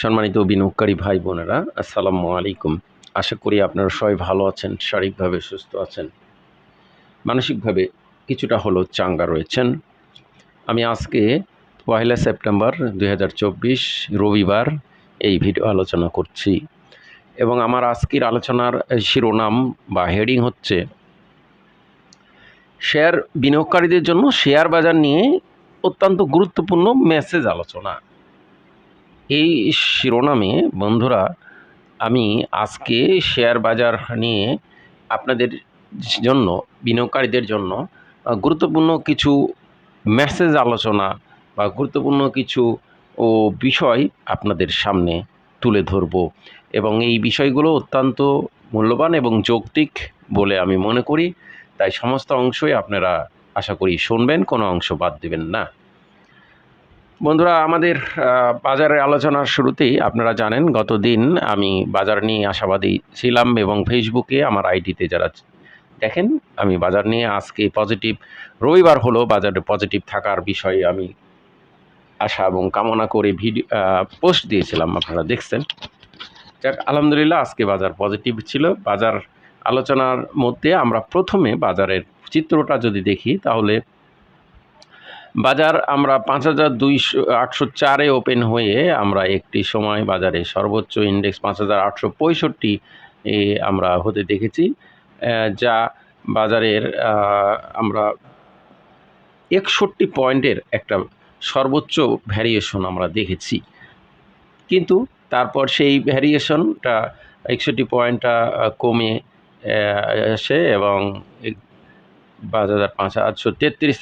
সম্মানিত বিনিয়োগকারী ভাই বোনেরা, আসসালামু আলাইকুম। আশা করি আপনারা সবাই ভালো আছেন, শারীরিকভাবে সুস্থ আছেন। মানসিকভাবে কিছুটা হলেও চাঙ্গা রয়েছেন। আমি আজকে পয়লা সেপ্টেম্বর দু হাজার চব্বিশ, রবিবার এই ভিডিও আলোচনা করছি এবং আমার আজকের আলোচনার শিরোনাম বা হেডিং হচ্ছে, শেয়ার বিনিয়োগকারীদের জন্য শেয়ার বাজার নিয়ে অত্যন্ত গুরুত্বপূর্ণ মেসেজ আলোচনা। এই শিরোনামে, বন্ধুরা, আমি আজকে শেয়ার বাজার নিয়ে আপনাদের জন্য, বিনিয়োগকারীদের জন্য গুরুত্বপূর্ণ কিছু মেসেজ আলোচনা বা গুরুত্বপূর্ণ কিছু, ও, বিষয় আপনাদের সামনে তুলে ধরব। এবং এই বিষয়গুলো অত্যন্ত মূল্যবান এবং যৌক্তিক বলে আমি মনে করি। তাই সমস্ত অংশই আপনারা আশা করি শুনবেন, কোনো অংশ বাদ দেবেন না। বন্ধুরা, আমাদের বাজারের আলোচনার শুরুতেই আপনারা জানেন, গতদিন আমি বাজার নিয়ে আশাবাদী ছিলাম এবং ফেসবুকে আমার আইডিতে যারা দেখেন, আমি বাজার নিয়ে আজকে পজিটিভ, রবিবার হলো বাজারে পজিটিভ থাকার বিষয়ে আমি আশা এবং কামনা করে ভিডিও পোস্ট দিয়েছিলাম, আপনারা দেখছেন। যাক, আলহামদুলিল্লাহ, আজকে বাজার পজিটিভ ছিল। বাজার আলোচনার মধ্যে আমরা প্রথমে বাজারের চিত্রটা যদি দেখি, তাহলে বাজার আমরা পাঁচ হাজার দুইশো, আটশো চারে ওপেন হয়ে আমরা একটি সময় বাজারে সর্বোচ্চ ইন্ডেক্স পাঁচ হাজার আটশো পঁয়ষট্টি আমরা হতে দেখেছি যা বাজারের আমরা একষট্টি পয়েন্টের একটা সর্বোচ্চ ভ্যারিয়েশন আমরা দেখেছি। কিন্তু তারপর সেই ভ্যারিয়েশনটা একষট্টি পয়েন্টটা কমে আসে এবং পাঁচ হাজার পাঁচ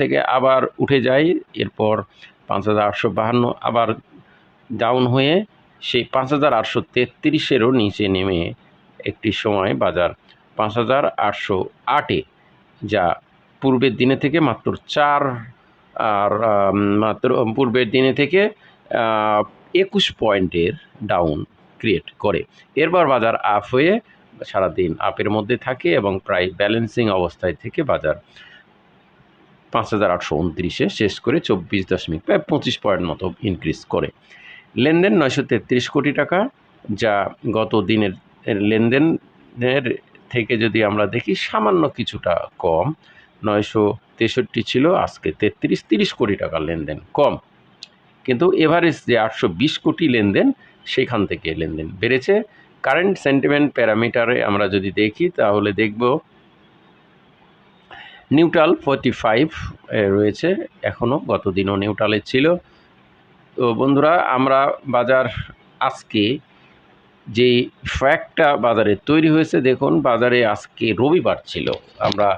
থেকে আবার উঠে যায়। এরপর পাঁচ হাজার আটশো বাহান্ন আবার ডাউন হয়ে সেই পাঁচ হাজার আটশো তেত্রিশেরও নিচে নেমে একটি সময় বাজার পাঁচ হাজার আটশো আটে, যা পূর্বের দিনে থেকে মাত্র চার আর মাত্র পূর্বের দিনে থেকে একুশ পয়েন্টের ডাউন ক্রিয়েট করে। এরপর বাজার আপ হয়ে সারাদিন আপের মধ্যে থাকে এবং প্রায় ব্যালেন্সিং অবস্থায় থেকে বাজার পাঁচ হাজার আটশো উনত্রিশে শেষ করে চব্বিশ দশমিক প্রায় পঁচিশ পয়েন্ট মতো ইনক্রিজ করে। লেনদেন নয়শো তেত্রিশ কোটি টাকা, যা গত দিনের লেনদেনের থেকে যদি আমরা দেখি, সামান্য কিছুটা কম। নয়শো তেষট্টি ছিল, আজকে তেত্রিশ তিরিশ কোটি টাকার লেনদেন কম। কিন্তু এভারেজ যে আটশো বিশ কোটি লেনদেন, সেখান থেকে লেনদেন বেড়েছে। কারেন্ট সেন্টিমেন্ট প্যারামিটারে আমরা যদি দেখি, তাহলে দেখব নিউট্রাল ফোর্টি ফাইভ রয়েছে এখনও গত দিনও নিউট্রালে ছিল। তো বন্ধুরা, আমরা বাজার আজকে যে ফ্যাক্টটা বাজারে তৈরি হয়েছে, দেখুন, বাজারে আজকে রবিবার ছিল। আমরা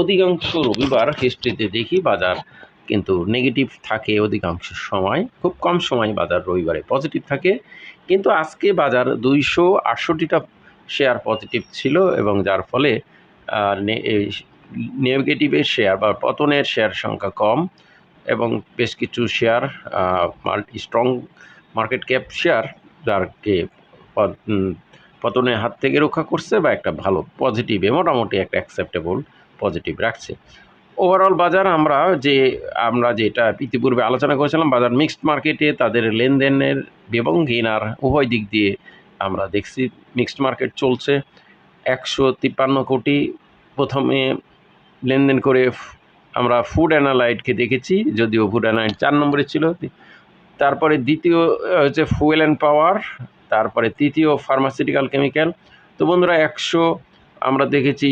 অধিকাংশ রবিবার হিস্ট্রিতে দেখি বাজার কিন্তু নেগেটিভ থাকে অধিকাংশ সময়, খুব কম সময় বাজার রবিবারে পজিটিভ থাকে। কিন্তু আজকে বাজার দুইশো আটষট্টিটা শেয়ার পজিটিভ ছিল এবং যার ফলে নেগেটিভের শেয়ার বা পতনের শেয়ার সংখ্যা কম এবং বেশ কিছু share multi strong market cap share যারকে পতনের হাত থেকে রক্ষা করছে বা একটা ভালো পজিটিভে মোটামুটি একটা অ্যাকসেপ্টেবল পজিটিভ রাখছে। ওভারঅল বাজার আমরা যে, আমরা যেটা ইতিপূর্বে আলোচনা করেছিলাম, বাজার মিক্সড মার্কেটে তাদের লেনদেনের এবং গেনার উভয় দিক দিয়ে আমরা দেখছি মিক্সড মার্কেট চলছে। একশো তিপ্পান্ন কোটি প্রথমে লেনদেন করে আমরা ফুড অ্যানালাইটকে দেখেছি, যদিও ফুড অ্যানালাইট চার নম্বরে ছিল। তারপরে দ্বিতীয় হচ্ছে ফুয়েল অ্যান্ড পাওয়ার তারপরে তৃতীয় ফার্মাসিউটিক্যাল কেমিক্যাল তো বন্ধুরা একশো, আমরা দেখেছি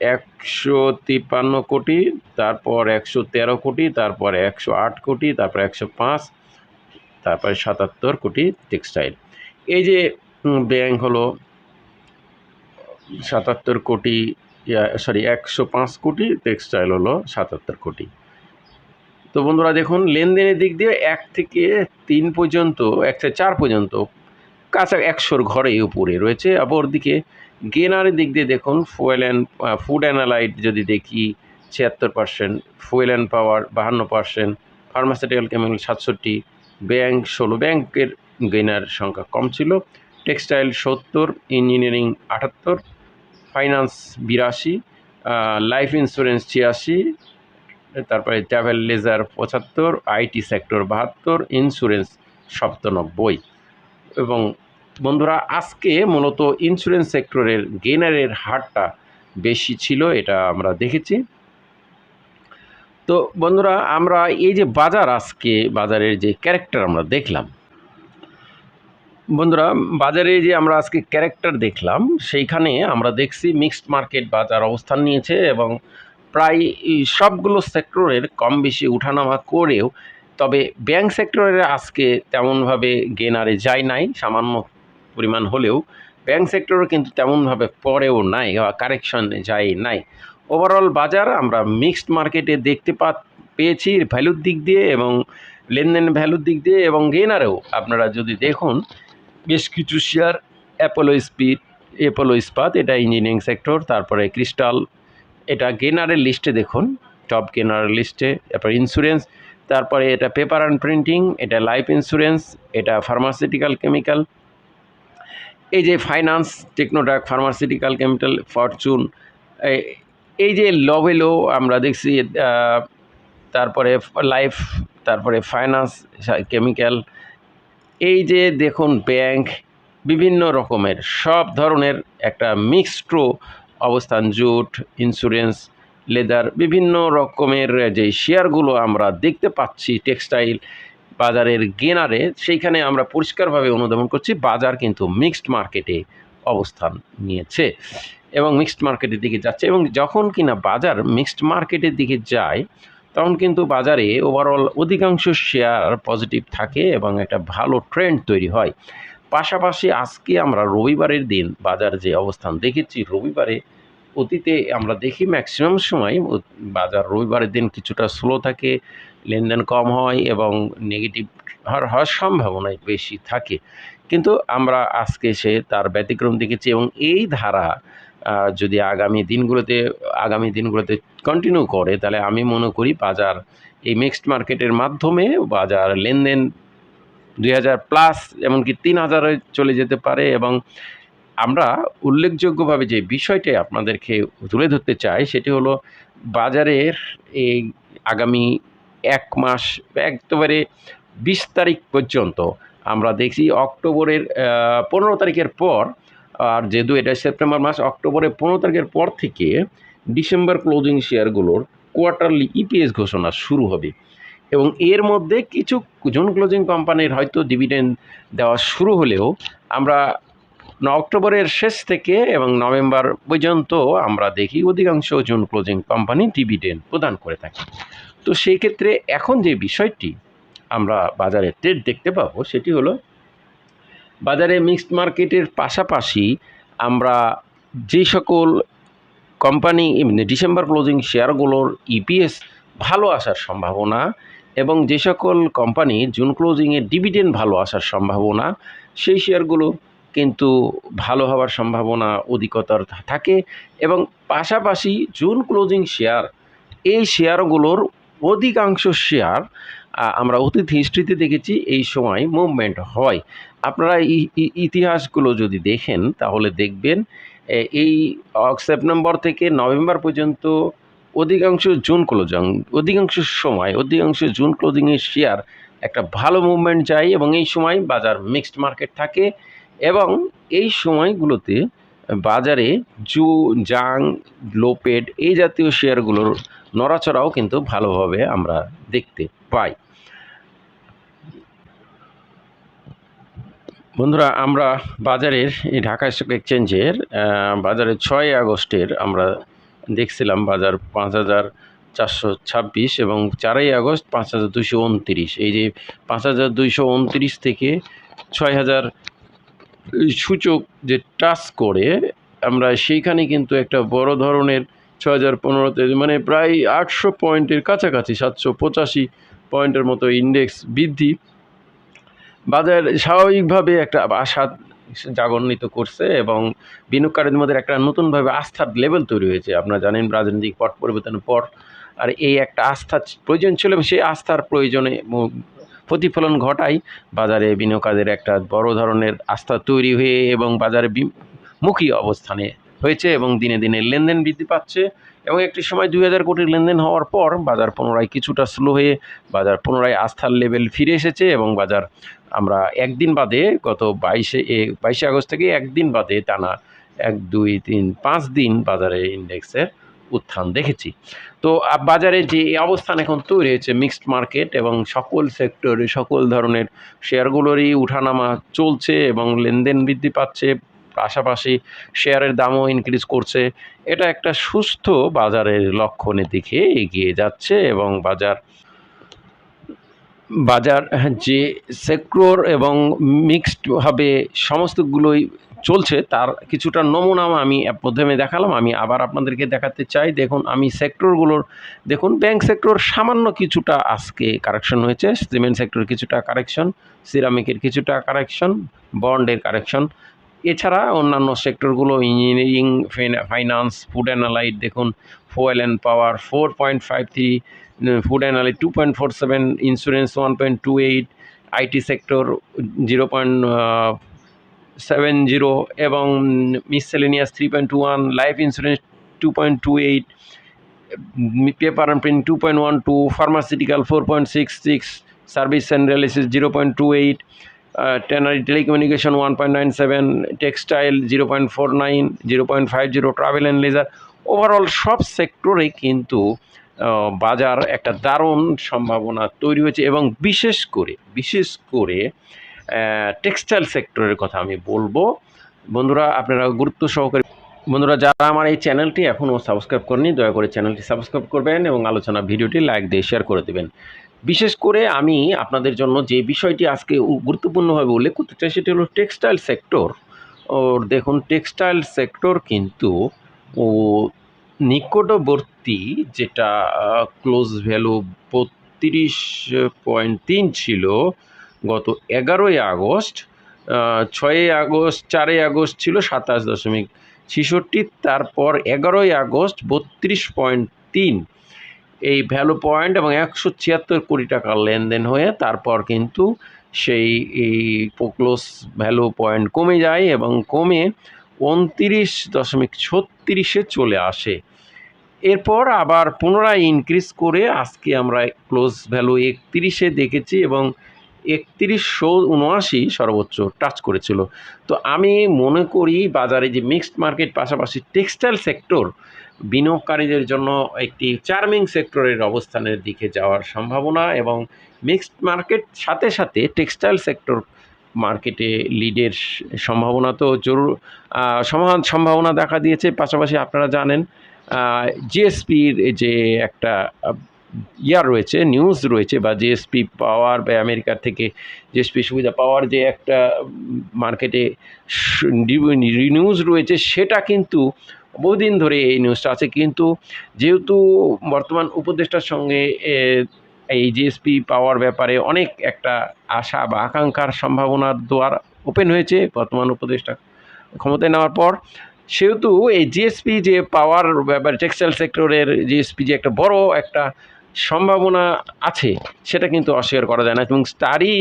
একশো তিপ্পান্ন কোটি, তারপর একশো তেরো কোটি, তারপর একশো আট কোটি, তারপর একশো পাঁচ, তারপরে সাতাত্তর কোটি টেক্সটাইল। এই যে ব্যাংক হলো সাতাত্তর কোটি সরি, একশো পাঁচ কোটি, টেক্সটাইল হলো সাতাত্তর কোটি। তো বন্ধুরা দেখুন, লেনদেনের দিক দিয়ে এক থেকে তিন পর্যন্ত, এক থেকে চার পর্যন্ত কাছা একশোর ঘরে উপরে রয়েছে। অপরদিকে গেনারের দিক দিয়ে দেখুন ফুয়েল অ্যান্ড ফুড অ্যানালাইট যদি দেখি, ছিয়াত্তর পার্সেন্ট ফুয়েল অ্যান্ড পাওয়ার বাহান্ন পার্সেন্ট ফার্মাসিউটিক্যাল কেমিক্যাল সাতষট্টি ব্যাংক ষোলো ব্যাংকের গেনার সংখ্যা কম ছিল। টেক্সটাইল সত্তর ইঞ্জিনিয়ারিং আটাত্তর ফাইন্যান্স বিরাশি লাইফ ইন্স্যুরেন্স ছিয়াশি, তারপরে ট্রাভেল লেজার পঁচাত্তর আইটি সেক্টর বাহাত্তর ইন্স্যুরেন্স সপ্তানব্বই। এবং বন্ধুরা, আজকে মূলত ইন্স্যুরেন্স সেক্টরের গেনারের হারটা বেশি ছিল, এটা আমরা দেখেছি। তো বন্ধুরা, আমরা এই যে বাজার আজকে, বাজারের যে ক্যারেক্টার আমরা দেখলাম। বন্ধুরা, বাজারে যে আমরা আজকে ক্যারেক্টার দেখলাম, সেইখানে আমরা দেখছি মিক্সড মার্কেট বাজার অবস্থান নিয়েছে এবং প্রায় সবগুলো সেক্টরের কম বেশি উঠানামা করেও তবে ব্যাংক সেক্টরের আজকে তেমনভাবে গেনারে যায় নাই, সামান্য পরিমাণ হলেও ব্যাংক সেক্টরও কিন্তু তেমনভাবে পড়েও নাই বা কারেকশন যায় নাই। ওভারঅল বাজার আমরা মিক্সড মার্কেটে দেখতে পা, পেয়েছি ভ্যালুর দিক দিয়ে এবং লেনদেন ভ্যালুর দিক দিয়ে এবং গেনারেও। আপনারা যদি দেখুন, বেশ কিছু শেয়ার অ্যাপোলো স্পিড অ্যাপোলো ইস্পাত এটা ইঞ্জিনিয়ারিং সেক্টর তারপরে ক্রিস্টাল এটা গেনারের লিস্টে দেখুন টপ গেনারের লিস্টে তারপর ইন্স্যুরেন্স তারপরে এটা পেপার অ্যান্ড প্রিন্টিং এটা লাইফ ইন্স্যুরেন্স এটা ফার্মাসিউটিক্যাল কেমিক্যাল এই যে ফাইন্যান্স টেকনোডাক ফার্মাসিউটিক্যাল কেমিক্যাল ফরচুন এই যে লভেলো আমরা দেখছি তারপরে লাইফ তারপরে ফাইন্যান্স কেমিক্যাল এই যে দেখুন ব্যাংক বিভিন্ন রকমের, সব ধরনের একটা মিক্সড অবস্থান, জুট ইন্স্যুরেন্স লেদার, বিভিন্ন রকমের যে শেয়ারগুলো আমরা দেখতে পাচ্ছি টেক্সটাইল বাজারের গেনারে, সেইখানে আমরা পরিষ্কারভাবে অনুধাবন করছি, বাজার কিন্তু মিক্সড মার্কেটে অবস্থান নিয়েছে এবং মিক্সড মার্কেটের দিকে যাচ্ছে এবং যখন কিনা বাজার মিক্সড মার্কেটের দিকে যায়, তখন কিন্তু বাজারে ওভারঅল অধিকাংশ শেয়ার পজিটিভ থাকে এবং একটা ভালো ট্রেন্ড তৈরি হয়। পাশাপাশি আজকে আমরা রবিবারের দিন বাজার যে অবস্থান দেখেছি, রবিবারে অতীতে আমরা দেখি ম্যাক্সিমাম সময় বাজার রবিবারের দিন কিছুটা স্লো থাকে, লেনদেন কম হয় এবং নেগেটিভ হওয়ার হওয়ার সম্ভাবনাই বেশি থাকে। কিন্তু আমরা আজকে সে তার ব্যতিক্রম দেখেছি এবং এই ধারা যদি আগামী দিনগুলোতে আগামী দিনগুলোতে কন্টিনিউ করে, তাহলে আমি মনে করি বাজার, এই মিক্সড মার্কেটের মাধ্যমে বাজার লেনদেন দুই হাজার প্লাস এমনকি তিন হাজারে চলে যেতে পারে এবং আমরা উল্লেখযোগ্যভাবে যে বিষয়টি আপনাদেরকে তুলে ধরতে চাই, সেটি হলো বাজারের এই আগামী এক মাস, একেবারে বিশ তারিখ পর্যন্ত আমরা দেখছি অক্টোবরের পনেরো তারিখের পর, আর যেহেতু এটা সেপ্টেম্বর মাস, অক্টোবরের পনেরো তারিখের পর থেকে ডিসেম্বর ক্লোজিং শেয়ারগুলোর কোয়ার্টারলি ইপিএস ঘোষণা শুরু হবে। এবং এর মধ্যে কিছু জুন ক্লোজিং কোম্পানির হয়তো ডিভিডেন্ড দেওয়া শুরু হলেও আমরা অক্টোবরের শেষ থেকে এবং নভেম্বর পর্যন্ত আমরা দেখি অধিকাংশ জুন ক্লোজিং কোম্পানি ডিভিডেন্ড প্রদান করে থাকে। তো সেই ক্ষেত্রে এখন যে বিষয়টি আমরা বাজারে ট্রেড দেখতে পাবো, সেটি হলো বাজারে মিক্সড মার্কেটের পাশাপাশি আমরা যে সকল কোম্পানি এমনি ডিসেম্বর ক্লোজিং শেয়ারগুলোর ইপিএস ভালো আসার সম্ভাবনা এবং যে সকল কোম্পানি জুন ক্লোজিংয়ে ডিভিডেন্ড ভালো আসার সম্ভাবনা, সেই শেয়ারগুলো কিন্তু ভালো হওয়ার সম্ভাবনা, অধিকতর থাকে এবং পাশাপাশি জুন ক্লোজিং শেয়ার, এই শেয়ারগুলোর অধিকাংশ শেয়ার আমরা অতীত হিস্ট্রিতে দেখেছি এই সময় মুভমেন্ট হয়। আপনারা ইতিহাসগুলো যদি দেখেন, তাহলে দেখবেন এই সেপ্টেম্বর থেকে নভেম্বর পর্যন্ত অধিকাংশ জুন ক্লোজিং, অধিকাংশ সময়, অধিকাংশ জুন ক্লোজিংয়ের শেয়ার একটা ভালো মুভমেন্ট যায় এবং এই সময় বাজার মিক্সড মার্কেট থাকে। এবং এই সময়গুলোতে বাজারে জু জাং লোপেড এই জাতীয় শেয়ারগুলোর নড়াচড়াও কিন্তু ভালোভাবে আমরা দেখতে পাই। বন্ধুরা আমরা বাজারের এই ঢাকা স্টক এক্সচেঞ্জের বাজারের ছয় আগস্টের আমরা দেখছিলাম বাজার পাঁচ হাজার চারশো ছাব্বিশ এবং চারই আগস্ট পাঁচ হাজার দুশো উনত্রিশ। এই যে পাঁচ হাজার দুইশো উনত্রিশ থেকে ছয় হাজার সূচক যে টাচ করে, আমরা সেইখানে কিন্তু একটা বড় ধরনের ছ হাজার পনেরোতে মানে প্রায় আটশো পয়েন্টের কাছাকাছি, সাতশো পঁচাশি পয়েন্টের মতো ইন্ডেক্স বৃদ্ধি। বাজার স্বাভাবিকভাবে একটা আশা জাগরণিত করছে এবং বিনিয়োগকারীদের মধ্যে একটা নতুনভাবে আস্থার লেভেল তৈরি হয়েছে। আপনারা জানেন রাজনৈতিক পট পরিবর্তনের পর আর এই একটা আস্থার প্রয়োজন ছিল এবং সেই আস্থার প্রয়োজনে প্রতিফলন ঘটায়। বাজারে বিনিয়োগকারীদের একটা বড় ধরনের আস্থা তৈরি হয়ে এবং বাজারে মুখী অবস্থানে হয়েছে এবং দিনে দিনে লেনদেন বৃদ্ধি পাচ্ছে এবং একটি সময় দুই হাজার কোটির লেনদেন হওয়ার পর বাজার পুনরায় কিছুটা স্লো হয়ে বাজার পুনরায় আস্থার লেভেল ফিরে এসেছে এবং বাজার আমরা একদিন বাদে গত বাইশে বাইশে আগস্ট থেকে একদিন বাদে টানা এক, দুই, তিন, পাঁচ দিন বাজারে ইন্ডেক্সের উত্থান দেখেছি। তো বাজারে যে অবস্থান এখন তৈরি হয়েছে মিক্সড মার্কেট এবং সকল সেক্টরে সকল ধরনের শেয়ারগুলোরই উঠানামা চলছে এবং লেনদেন বৃদ্ধি পাচ্ছে, পাশাপাশি শেয়ারের দামও ইনক্রিজ করছে। এটা একটা সুস্থ বাজারের লক্ষণের দিকে এগিয়ে যাচ্ছে এবং বাজার বাজার যে সেক্টর এবং মিক্সডভাবে সমস্তগুলোই চলছে, তার কিছুটা নমুনা আমি প্রথমে দেখালাম, আমি আবার আপনাদেরকে দেখাতে চাই। দেখুন, আমি সেক্টরগুলোর, দেখুন, ব্যাংক সেক্টর সামান্য কিছুটা আজকে কারেকশন হয়েছে, সিমেন্ট সেক্টর কিছুটা কারেকশন সিরামিকের কিছুটা কারেকশন বন্ডের কারেকশন এছাড়া অন্যান্য সেক্টরগুলো ইঞ্জিনিয়ারিং ফাইন্যান্স ফুড অ্যান্ড দেখুন fuel and power four point five three food and allied two point four seven insurance one point two eight IT sector zero point seven zero এবং miscellaneous three point two one life insurance two point two eight paper and print two point one two pharmaceutical four point six six service and real estate zero point two eight tannery telecommunication one point nine seven textile zero point four nine zero point five zero travel and leisure overall সব সেক্টরে কিন্তু বাজার একটা দারুণ সম্ভাবনা তৈরি হয়েছে এবং বিশেষ করে বিশেষ করে টেক্সটাইল সেক্টরের কথা আমি বলব। বন্ধুরা, আপনারা গুরুত্ব সহকারে বন্ধুরা, যারা আমার এই চ্যানেলটি এখনও সাবস্ক্রাইব করেনি দয়া করে চ্যানেলটি সাবস্ক্রাইব করবেন এবং আলোচনা ভিডিওটি লাইক দিয়ে শেয়ার করে দেবেন। বিশেষ করে আমি আপনাদের জন্য যে বিষয়টি আজকে গুরুত্বপূর্ণভাবে উল্লেখ করতে চাই, সেটি হলো টেক্সটাইল সেক্টর ওর দেখুন টেক্সটাইল সেক্টর কিন্তু ও নিকটবর্তী যেটা ক্লোজ ভ্যালু বত্রিশ পয়েন্ট তিন ছিল গত এগারোই আগস্ট ছয়ই আগস্ট, চারই আগস্ট ছিল সাতাশ দশমিক ছেষট্টি, তারপর এগারোই আগস্ট বত্রিশ পয়েন্ট তিন। এই ভ্যালু পয়েন্ট এবং একশো ছিয়াত্তর কোটি টাকার লেনদেন হয়ে তারপর কিন্তু সেই, এই ক্লোজ ভ্যালু পয়েন্ট কমে যায় এবং কমে উনতিরিশ দশমিক ছত্রিশে চলে আসে। এরপর আবার পুনরায় ইনক্রিজ করে আজকে আমরা ক্লোজ ভ্যালু একত্রিশে দেখেছি এবং একত্রিশশো উনআশি সর্বোচ্চ টাচ করেছিল। তো আমি মনে করি বাজারে যে মিক্সড মার্কেট পাশাপাশি টেক্সটাইল সেক্টর বিনিয়োগকারীদের জন্য একটি চার্মিং সেক্টরের অবস্থানের দিকে যাওয়ার সম্ভাবনা এবং মিক্সড মার্কেট সাথে সাথে টেক্সটাইল সেক্টর মার্কেটে লিডের সম্ভাবনা তো জরুর সমান সম্ভাবনা দেখা দিয়েছে। পাশাপাশি আপনারা জানেন জিএসপির যে একটা আহ, ইয়া রয়েছে নিউজ রয়েছে বা জিএসপি পাওয়ার বা আমেরিকার থেকে জিএসপি সুবিধা পাওয়ার যে একটা মার্কেটে নিউজ রয়েছে সেটা কিন্তু বহুদিন ধরে এই নিউজটা আছে। কিন্তু যেহেতু বর্তমান উপদেষ্টার সঙ্গে এই জিএসপি পাওয়ার ব্যাপারে অনেক একটা আশা বা আকাঙ্ক্ষার সম্ভাবনার দুয়ার ওপেন হয়েছে বর্তমান উপদেষ্টা ক্ষমতায় নেওয়ার পর। সেহেতু এই জিএসপি যে পাওয়ার ব্যাপারে টেক্সটাইল সেক্টরের জিএসপি যে একটা বড় একটা সম্ভাবনা আছে, সেটা কিন্তু অস্বীকার করা যায় না। এবং তারই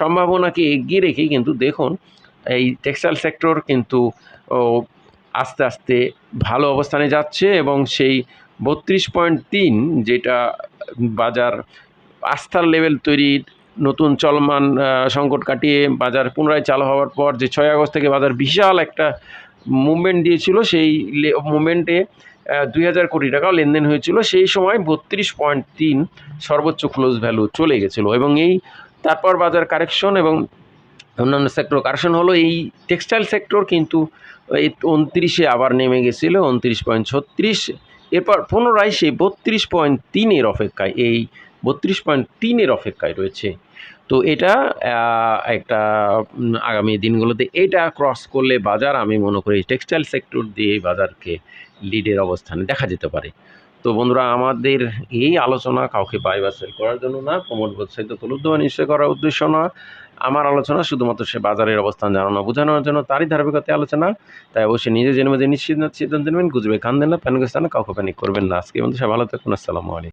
সম্ভাবনাকে এগিয়ে রেখেই কিন্তু দেখুন, এই টেক্সটাইল সেক্টর কিন্তু আস্তে আস্তে ভালো অবস্থানে যাচ্ছে এবং সেই বত্রিশ পয়েন্ট তিন যেটা বাজার আস্থার লেভেল তৈরির নতুন চলমান সংকট কাটিয়ে বাজার পুনরায় চালু হওয়ার পর যে ছয় আগস্ট থেকে বাজার বিশাল একটা মুভমেন্ট দিয়েছিল, সেই মুভমেন্টে দুই হাজার কোটি টাকাও লেনদেন হয়েছিল। সেই সময় বত্রিশ পয়েন্ট তিন সর্বোচ্চ ক্লোজ ভ্যালু চলে গেছিল এবং এই তারপর বাজার কারেকশন এবং অন্যান্য সেক্টর কারেকশন হলো এই টেক্সটাইল সেক্টর কিন্তু এই উনত্রিশে আবার নেমে গেছিল, উনত্রিশ পয়েন্ট ছত্রিশ। এরপর পুনরায় সেই বত্রিশ পয়েন্ট তিনের অপেক্ষায় এই বত্রিশ পয়েন্ট তিনের অপেক্ষায় রয়েছে। তো এটা একটা আগামী দিনগুলোতে এটা ক্রস করলে বাজার, আমি মনে করি টেক্সটাইল সেক্টর দিয়ে বাজারকে লিডের অবস্থানে দেখা যেতে পারে। তো বন্ধুরা, আমাদের এই আলোচনা কাউকে বাই বা সেল করার জন্য না প্রমোট বোধসাহিত্য তুলুদ্ধ বা নিশ্চয় করার উদ্দেশ্য না। আমার আলোচনা শুধুমাত্র সে বাজারের অবস্থান জানানো, বোঝানোর জন্য তারই ধারাবাহিকতায় আলোচনা। তাই অবশ্যই নিজে জেনে বুঝে নিশ্চিত সিদ্ধান্ত নেবেন। গুজবে কান দেন না প্যানিক কাউকে প্যানিক করবেন না। আজকে বন্ধু সে ভালো থাকুন। আসসালামু আলাইকুম।